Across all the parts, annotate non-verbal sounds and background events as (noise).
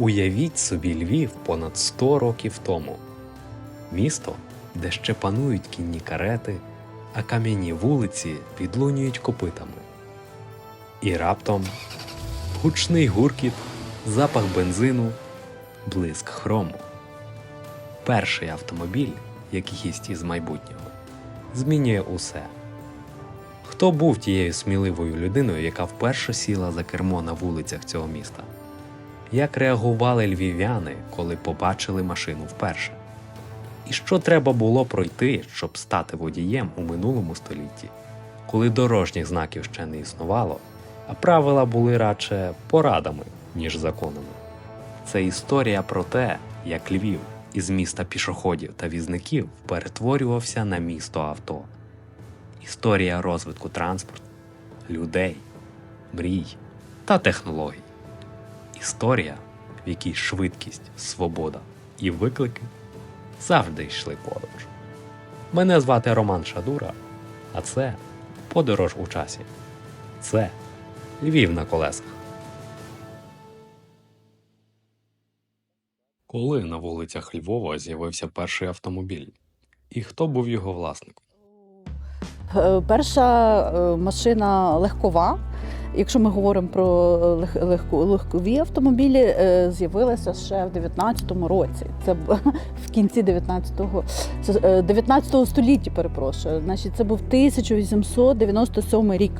Уявіть собі Львів понад 100 років тому. Місто, де ще панують кінні карети, а кам'яні вулиці відлунюють копитами. І раптом гучний гуркіт, запах бензину, блиск хрому. Перший автомобіль, як гість із майбутнього, змінює усе. Хто був тією сміливою людиною, яка вперше сіла за кермо на вулицях цього міста? Як реагували львів'яни, коли побачили машину вперше? І що треба було пройти, щоб стати водієм у минулому столітті, коли дорожніх знаків ще не існувало, а правила були радше порадами, ніж законами? Це історія про те, як Львів із міста пішоходів та візників перетворювався на місто авто. Історія розвитку транспорту, людей, мрій та технологій. Історія, в якій швидкість, свобода і виклики завжди йшли поруч. Мене звати Роман Шадура, а це подорож у часі. Це Львів на колесах. Коли на вулицях Львова з'явився перший автомобіль? І хто був його власником? Е, Перша е, машина легкова. Якщо ми говоримо про легко- легкові автомобілі, е, з'явилася ще в 19-му році. Це (laughs) в кінці 19-го, це, е, 19 століття, перепрошую. Значить, це був 1897 рік.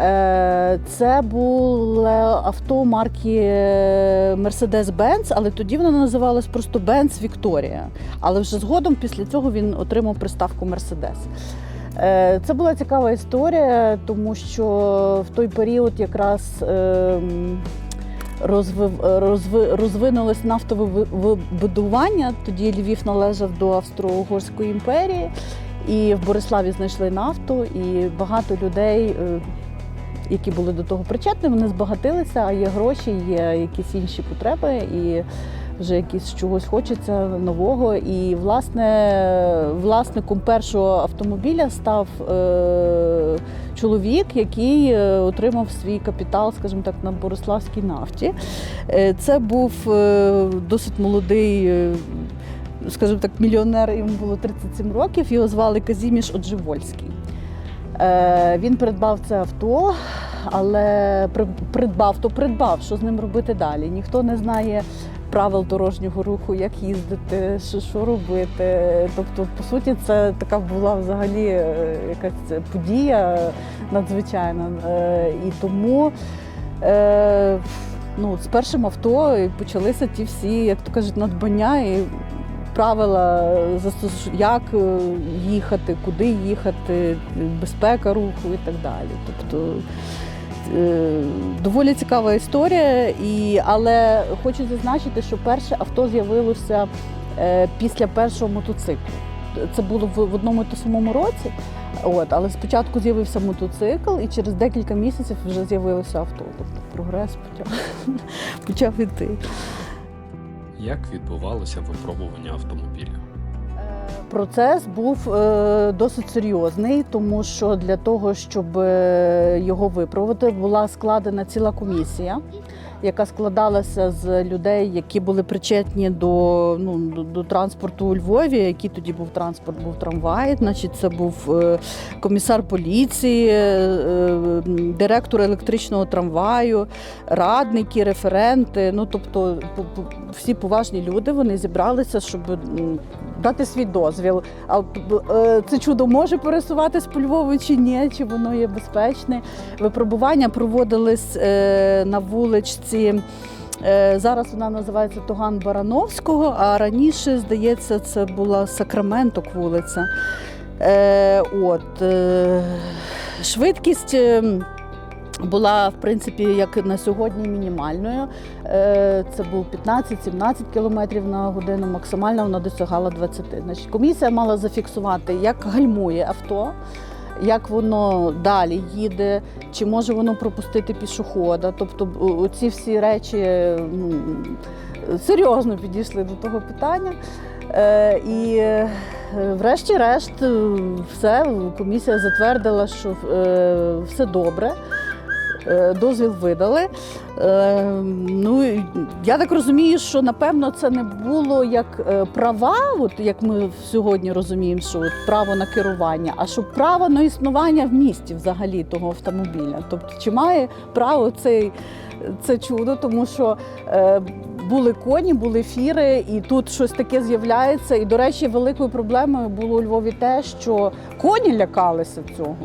Е, Це було авто марки Mercedes-Benz, але тоді воно називалось просто Benz Victoria. Але вже згодом після цього він отримав приставку Mercedes. Е, Це була цікава історія, тому що в той період якраз ем, розвив, розви, розвинулось нафтове ви- видобування. Тоді Львів належав до Австро-Угорської імперії, і в Бориславі знайшли нафту, і багато людей. е, Які були до того причетні, вони збагатилися, а є гроші, є якісь інші потреби, і вже якісь чогось хочеться нового. І власне власником першого автомобіля став е, чоловік, який е, отримав свій капітал, скажімо так, на Бориславській нафті. Е, це був е, досить молодий. Скажімо так, мільйонер йому було 37 років. Його звали Казіміш Одживольський. Він придбав це авто, але при- придбав, то придбав, що з ним робити далі. Ніхто не знає правил дорожнього руху, як їздити, що, що робити. Тобто, по суті, це така була взагалі е, якась подія надзвичайна. Е, І тому. е, Ну, з першим авто почалися ті всі, як то кажуть, надбання і правила, як їхати, куди їхати, безпека руху і так далі. Тобто доволі цікава історія, і, але хочу зазначити, що перше авто з'явилося е, після першого мотоциклу. Це було в одному і тому самому році. От, але спочатку з'явився мотоцикл, і через декілька місяців вже з'явилося авто. Тобто прогрес почав, (laughs) почав іти. Як відбувалося випробування автомобіля? Процес був е, досить серйозний, тому що для того, щоб е, його виправити, була складена ціла комісія, яка складалася з людей, які були причетні до, ну, до, транспорту у Львові. Який тоді був транспорт, був трамвай. Значить, це був е, комісар поліції, директор електричного трамваю, радники, референти. Ну тобто, всі поважні люди вони зібралися, щоб дати свій дозвіл. А е, це чудо може пересуватись по Львову чи ні, чи воно є безпечне. Випробування проводились е, на вуличці. е, Зараз вона називається Туган Барановського, а раніше, здається, це була Сакраменток вулиця. От, швидкість. Була в принципі як на сьогодні мінімальною. Е, Це був 15-17 км на годину. Максимально вона досягала 20. Значить, комісія мала зафіксувати, як гальмує авто. Як воно далі їде, чи може воно пропустити пішохода? Тобто, оці всі речі ну, серйозно підійшли до того питання. Е, і е, врешті-решт, е, все, комісія затвердила, що е, все добре. Е, дозвіл видали. Е, Ну, я так розумію, що напевно це не було як е, права, от як ми сьогодні розуміємо, що от право на керування, а що право на існування в місті взагалі того автомобіля. Тобто, чи має право цей, це чудо, тому що були коні, були фіри, і тут щось таке з'являється. І, до речі, великою проблемою було у Львові те, що коні лякалися цього.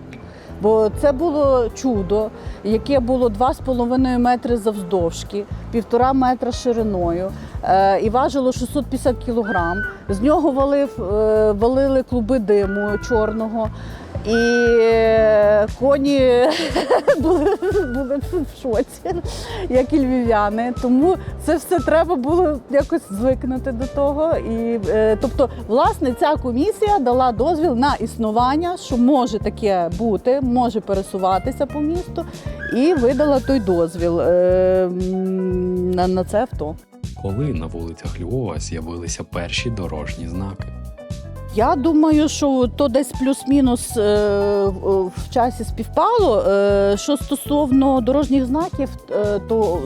Бо це було чудо, яке було 2,5 метри завздовжки, півтора метра шириною е, і важило 650 кілограм. З нього валив, е, валили клуби диму чорного. І е, коні (laughs) були, були в шоці, як і львів'яни. Тому це все треба було якось звикнути до того. І, е, тобто, власне, ця комісія дала дозвіл на існування, що може таке бути, може пересуватися по місту, і видала той дозвіл е, на, це авто. Коли на вулицях Львова з'явилися перші дорожні знаки. Я думаю, що то десь плюс-мінус е, в часі співпало. Е, Що стосовно дорожніх знаків, е, то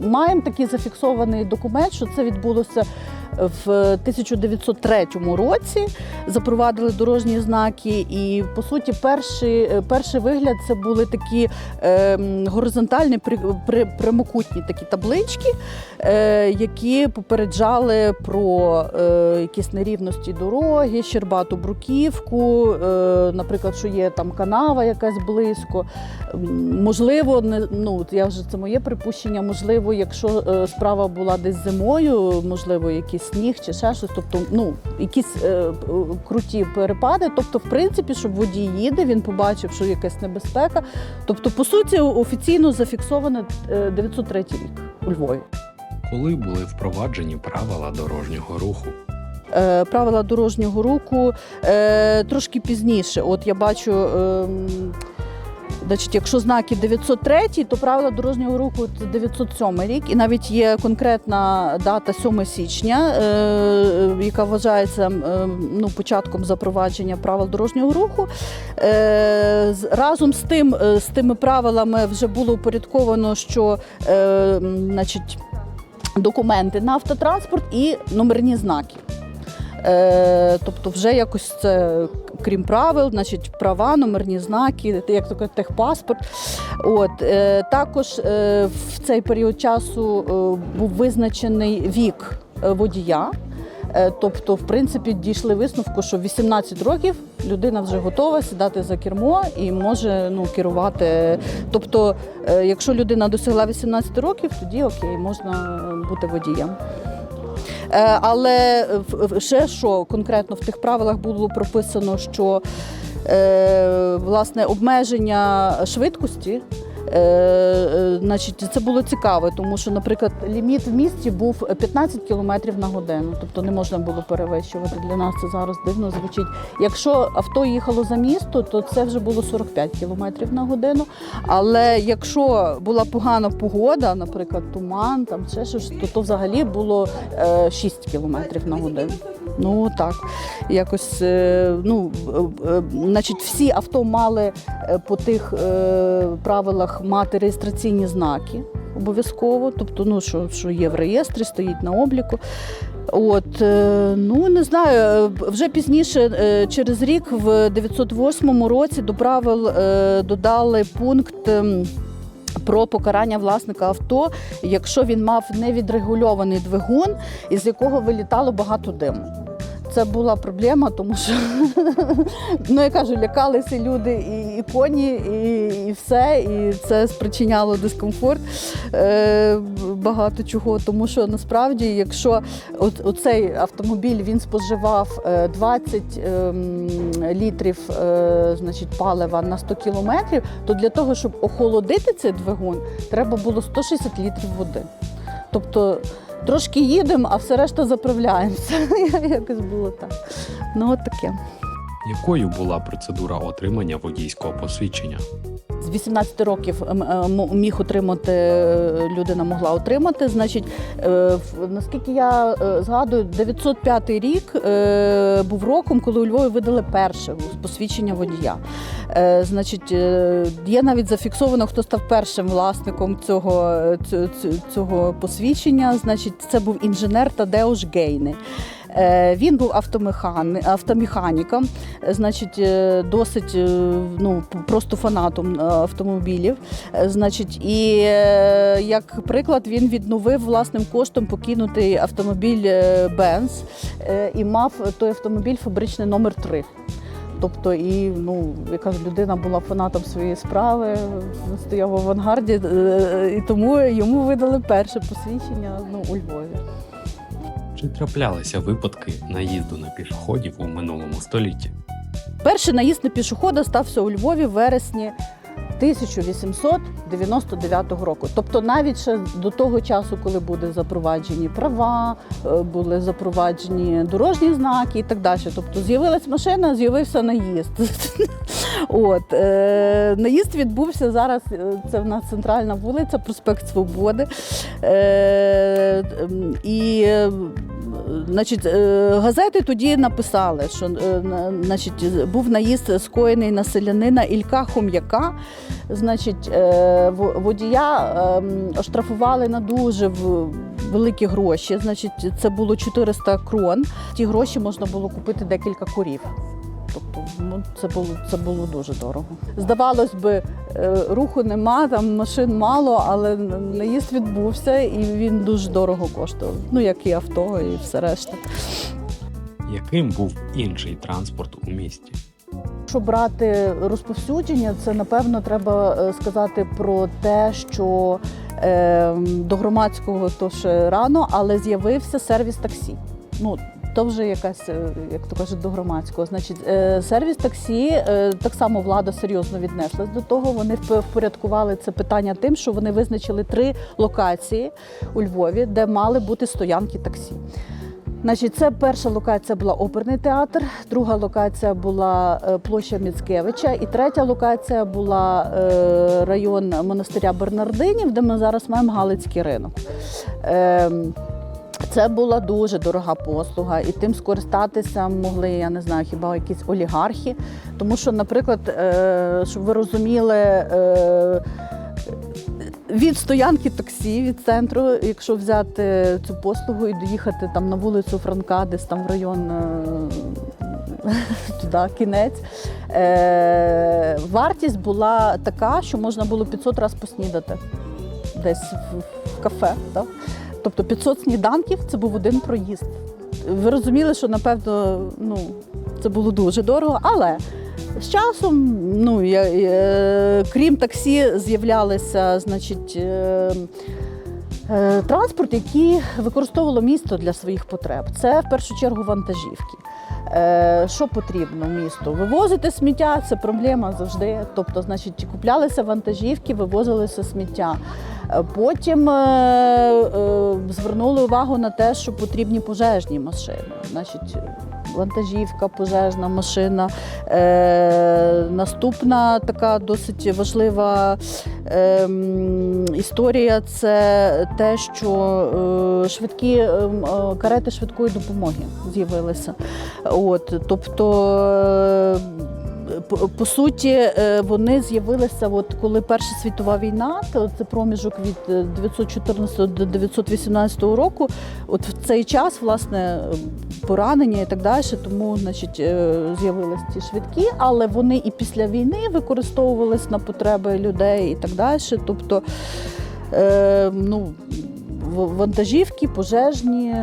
маємо такий зафіксований документ, що це відбулося в 1903 році. Запровадили дорожні знаки, і по суті, перший, е, перший вигляд це були такі е, горизонтальні при, при, прямокутні такі таблички, е, які попереджали про е, якісь нерівності дороги, щербату бруківку, е, наприклад, що є там канава якась близько. Можливо, не ну я вже це моє припущення. Можливо, якщо е, справа була десь зимою, можливо, якийсь сніг чи ще щось, тобто ну якісь е, е, круті перепади. Тобто, в принципі, щоб водій їде, він побачив, що якась небезпека. Тобто, по суті, офіційно зафіксовано е, 903 рік у Львові. Коли були впроваджені правила дорожнього руху. Е, правила дорожнього руху е, трошки пізніше. От я бачу. Значить, якщо знаки 903, то правила дорожнього руху це 907 рік, і навіть є конкретна дата 7 січня, е, е, яка вважається е, ну, початком запровадження правил дорожнього руху. Е, разом з тим, е, з тими правилами вже було упорядковано, що е, значить, документи на автотранспорт і номерні знаки. Е, тобто, вже якось це, крім правил, значить, права, номерні знаки, як то техпаспорт. От, е, також е, в цей період часу був визначений вік водія. Тобто, в принципі, дійшли висновку, що в 18 років людина вже готова сідати за кермо і може ну, керувати. Тобто, якщо людина досягла 18 років, тоді окей, можна бути водієм. Е, Але ще що конкретно в тих правилах було прописано, що е, власне обмеження швидкості. Е, е, значить, це було цікаво, тому що, наприклад, ліміт в місті був 15 км на годину, тобто не можна було перевищувати. Для нас це зараз дивно звучить. Якщо авто їхало за місто, то це вже було 45 км на годину. Але якщо була погана погода, наприклад, туман, там ще щось, то, то взагалі було е, 6 км на годину. Ну так, якось е, ну, е, е, значить, всі авто мали по тих правилах мати реєстраційні знаки обов'язково, тобто, ну що, що є в реєстрі, стоїть на обліку. От, ну не знаю, вже пізніше, через рік, в 908 році до правил додали пункт. Про покарання власника авто, якщо він мав невідрегульований двигун, із якого вилітало багато диму. Це була проблема, тому що (laughs) ну я кажу, лякалися люди і, і коні, і, і все, і це спричиняло дискомфорт е, багато чого. Тому що насправді, якщо оцей автомобіль він споживав е, 20 ем, літрів е, значить, палива на 100 кілометрів, то для того, щоб охолодити цей двигун, треба було 160 літрів води. Тобто трошки їдемо, а все решта заправляємося. (laughs) Якось було так. Ну, от таке. Якою була процедура отримання водійського посвідчення? З 18 років м- м- міг отримати е, людина могла отримати. Значить, е, наскільки я е, згадую, 905 рік був роком, коли у Львові видали перше посвідчення водія. Значить, є навіть зафіксовано, хто став першим власником цього, цього посвідчення. Значить, це був інженер Тадеуш Гейни. Е, Він був автомехани, автомеханіком, е, значить, е, досить ну, просто фанатом автомобілів. Значить, і як приклад він відновив власним коштом покинутий автомобіль Benz і мав той автомобіль фабричний номер 3. Тобто, і ну, яка ж людина була фанатом своєї справи, стояв в авангарді, і тому йому видали перше посвідчення ну, у Львові. Чи траплялися випадки наїзду на пішоходів у минулому столітті? Перший наїзд на пішохода стався у Львові в вересні 1899 року. Тобто навіть ще до того часу, коли були запроваджені права, е, були запроваджені дорожні знаки і так далі. Тобто з'явилась машина, з'явився наїзд. (laughs) От е, наїзд відбувся зараз. е, Це в нас центральна вулиця, проспект Свободи. І Значить, газети тоді написали, що значить, був наїзд скоєний на селянина Ілька Хом'яка. Значить, е, водія ем, оштрафували на дуже великі гроші. Значить, це було 400 крон. Ті гроші можна було купити декілька корів. Тобто, ну, це було це було дуже дорого. Здавалось би, е, руху нема, там машин мало, але наїзд відбувся і він дуже дорого коштував. Ну як і авто, і все решта. Яким був інший транспорт у місті? Якщо брати розповсюдження, це напевно треба е, сказати про те, що е, до громадського то ще рано, але з'явився сервіс таксі. Ну, то вже якась, е, як то кажуть, до громадського. Значить, е, сервіс таксі так само влада серйозно віднеслась до того. Вони вп- впорядкували це питання тим, що вони визначили три локації у Львові, де мали бути стоянки таксі. Значить, це перша локація була оперний театр, друга локація була е, площа Міцкевича, і третя локація була е, район монастиря Бернардинів, де ми зараз маємо Галицький ринок. Ем, Це була дуже дорога послуга, і тим скористатися могли, я не знаю, хіба якісь олігархи. Тому що, наприклад, е, щоб ви розуміли, від стоянки таксі від центру, якщо взяти цю послугу і доїхати там на вулицю Франка, десь там в район е, (laughs) туди, кінець, е, вартість була така, що можна було 500 разів поснідати десь в, кафе. Так? Тобто 500 сніданків це був один проїзд. Ви розуміли, що напевно ну, це було дуже дорого, але з часом, ну я, е, крім таксі, з'являлися, значить. Е, е, Транспорт, який використовувало місто для своїх потреб, це в першу чергу вантажівки. Е, Що потрібно місту? Вивозити сміття це проблема завжди. Тобто, значить, куплялися вантажівки, вивозилося сміття. Е, Потім е, е, звернули увагу на те, що потрібні пожежні машини. Значить, вантажівка, пожежна машина. Е, наступна така досить важлива ем, історія це те, що е, швидкі е, карети швидкої допомоги з'явилися. От, тобто, е, по, суті, е, вони з'явилися, от коли Перша світова війна, то це проміжок від е, 914 до 918 року. От в цей час, власне, поранення і так далі, тому значить, е, з'явилися ці швидкі, але вони і після війни використовувались на потреби людей і так далі. Тобто, е, ну, вантажівки, пожежні,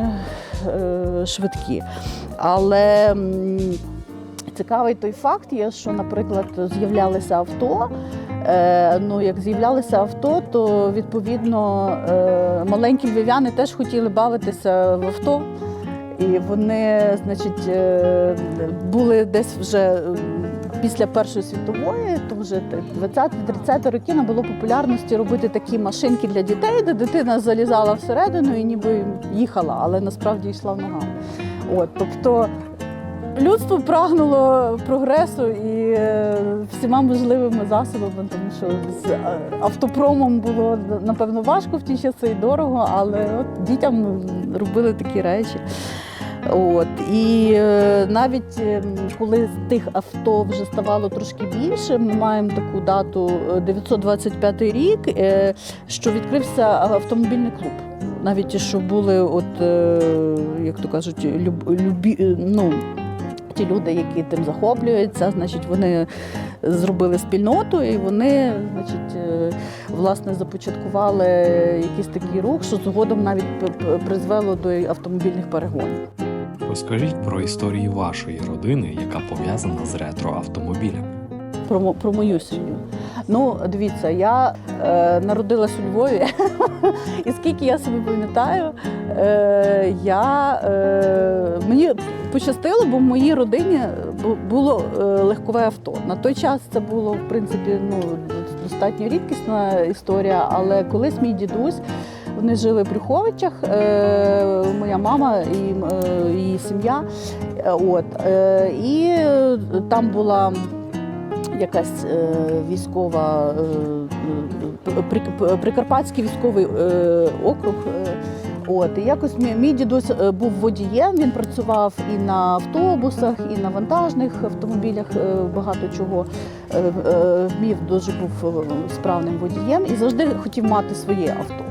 е, швидкі. Але цікавий той факт є, що, наприклад, з'являлися авто. Е, ну, як з'являлися авто, то відповідно е, маленькі львів'яни теж хотіли бавитися в авто. І вони, значить, е, були десь вже після Першої світової, то вже 20-30 роки набуло популярності робити такі машинки для дітей, де дитина залізала всередину і ніби їхала, але насправді йшла в ногами. От, тобто людство прагнуло прогресу і е, всіма можливими засобами, тому що з е, автопромом було напевно важко в ті часи і дорого, але от дітям робили такі речі. От і е, навіть е, коли тих авто вже ставало трошки більше, ми маємо таку дату е, 925 рік, е, що відкрився автомобільний клуб. Навіть що були, от е, як то кажуть, люб, любі, ну, ті люди, які тим захоплюються, значить, вони зробили спільноту і вони, значить, е, власне, започаткували якийсь такий рух, що згодом навіть призвело до автомобільних перегонів. Розкажіть про історію вашої родини, яка пов'язана з ретро-автомобілями. Про, про мою сім'ю. Ну, дивіться, я е, народилась у Львові, (laughs) і скільки я себе пам'ятаю, е, я, е, мені пощастило, бо в моїй родині було е, легкове авто. На той час це було, в принципі, ну, достатньо рідкісна історія, але колись мій дідусь. Вони жили в Брюховичах, е, моя мама і е, її сім'я. Е, От, е, і е, там була якась е, військова, е, е, При- Прикарпатський військовий е, округ. От, якось мій, мій дідусь е, був водієм, він працював і на автобусах, і на вантажних автомобілях, е, багато чого е, е, вмів, дуже був справним водієм і завжди хотів мати своє авто.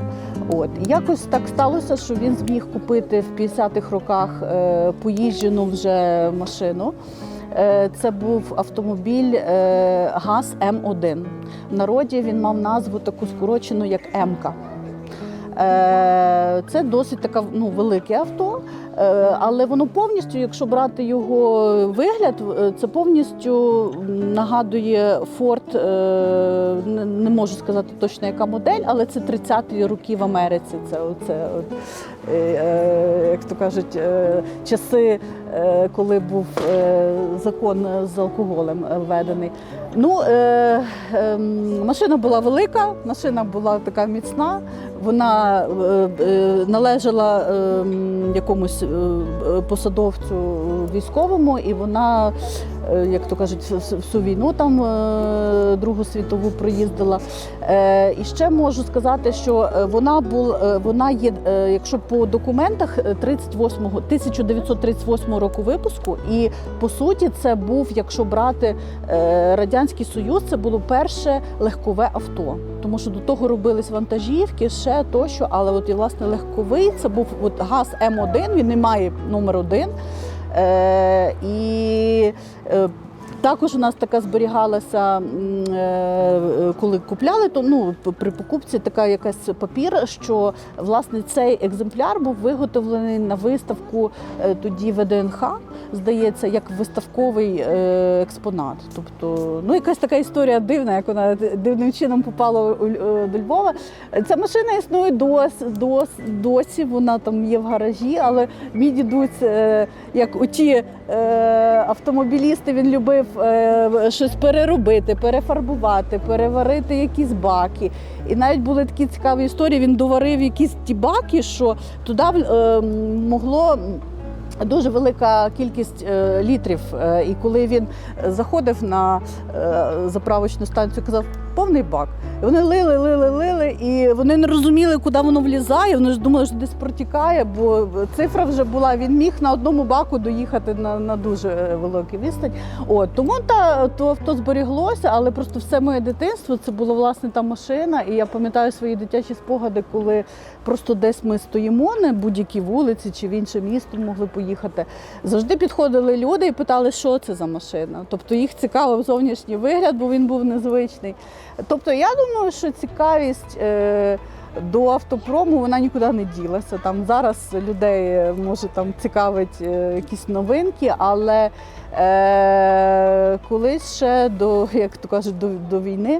От якось так сталося, що він зміг купити в 50-х роках поїжджену вже машину. Це був автомобіль ГАЗ М1. В народі він мав назву таку скорочену, як М-ка. Е, Це досить таке ну, велике авто, але воно повністю, якщо брати його вигляд, е, це повністю нагадує Ford, е, не- можу сказати точно яка модель, але це 30-ті роки в Америці. Це оце, е, е, як то кажуть, е, часи, е, коли був е, закон з алкоголем е, введений. Ну, е, е, машина була велика, машина була така міцна. Вона е, е, належала е, якомусь е, е, посадовцю військовому, і вона, е, Е, як то кажуть, всю війну там е, Другу світову проїздила. Е, і ще можу сказати, що вона бул, вона є, якщо по документах 38, 1938 року випуску, і по суті, це був, якщо брати радянський союз, це було перше легкове авто. Тому що до того робились вантажівки, ще тощо, але от і власне легковий це був от газ М1, він не має номер один. Eh, e eh, також у нас така зберігалася, е, коли купляли, то ну при покупці така якась папір, що власне цей екземпляр був виготовлений на виставку е, тоді ВДНХ, здається, як виставковий е, експонат. Тобто, ну якась така історія дивна, як вона дивним чином попала до Львова. Ця машина існує досі, досі, вона там є в гаражі, але мій дідусь, як оті автомобілісти, він любив щось переробити, перефарбувати, переварити якісь баки. І навіть були такі цікаві історії. Він доварив якісь ті баки, що туди е, могло. Дуже велика кількість е, літрів. Е, і коли він заходив на е, заправочну станцію, казав повний бак. І вони лили, лили, лили, і вони не розуміли, куди воно влізає. Вони ж думали, що десь протікає, бо цифра вже була. Він міг на одному баку доїхати на, на дуже е, великий відстань. От тому та то авто зберіглося, але просто все моє дитинство це була власне та машина. І я пам'ятаю свої дитячі спогади, коли просто десь ми стоїмо на будь-якій вулиці чи в інше місто могли поїхати. Завжди підходили люди і питали, що це за машина. Тобто їх цікавив зовнішній вигляд, бо він був незвичний. Тобто, я думаю, що цікавість. Е- до автопрому вона нікуди не ділася. Там зараз людей е, може там цікавить е, якісь новинки, але е, колись ще до, (laughs) як то кажуть, до, до війни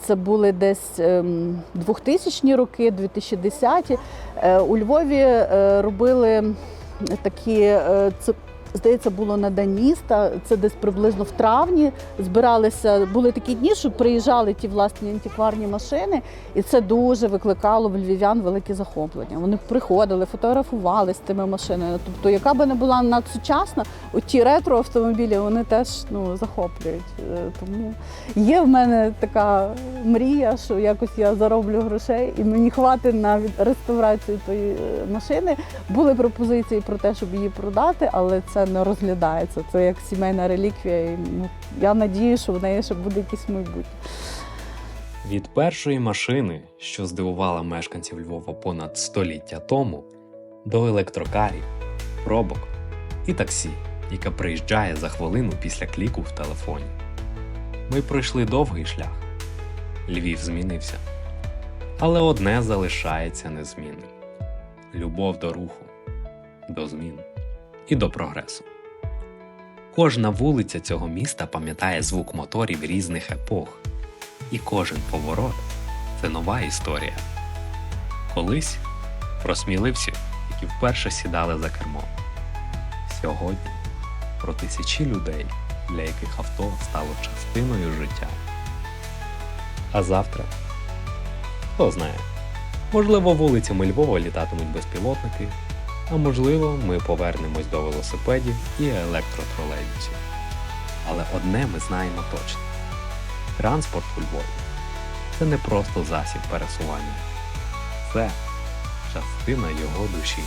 це були десь ем, 2000-ні роки, 2010-ті. Е, у Львові робили такі е, ц- здається, було на день міста. Це десь приблизно в травні. Збиралися, були такі дні, що приїжджали ті власні антикварні машини, і це дуже викликало в львів'ян велике захоплення. Вони приходили, фотографували з тими машинами. Тобто, яка би не була надсучасна, ті ретро автомобілі вони теж ну, захоплюють. Е, Тому є в мене така мрія, що якось я зароблю грошей і мені хватить на реставрацію тої е, машини. Були пропозиції про те, щоб її продати, але це не розглядається. Це як сімейна реліквія. І, ну, я надію, що в неї ще буде якесь майбутнє. Від першої машини, що здивувала мешканців Львова понад століття тому, до електрокарів, пробок і таксі, яке приїжджає за хвилину після кліку в телефоні. Ми пройшли довгий шлях. Львів змінився. Але одне залишається незмінним: любов до руху, до змін і до прогресу. Кожна вулиця цього міста пам'ятає звук моторів різних епох і кожен поворот це нова історія. Колись про сміливців, які вперше сідали за кермо. Сьогодні про тисячі людей, для яких авто стало частиною життя. А завтра хто знає, можливо, вулицями Львова літатимуть безпілотники, а можливо, ми повернемось до велосипедів і електротролейбусів. Але одне ми знаємо точно. Транспорт у Львові це не просто засіб пересування, це частина його душі.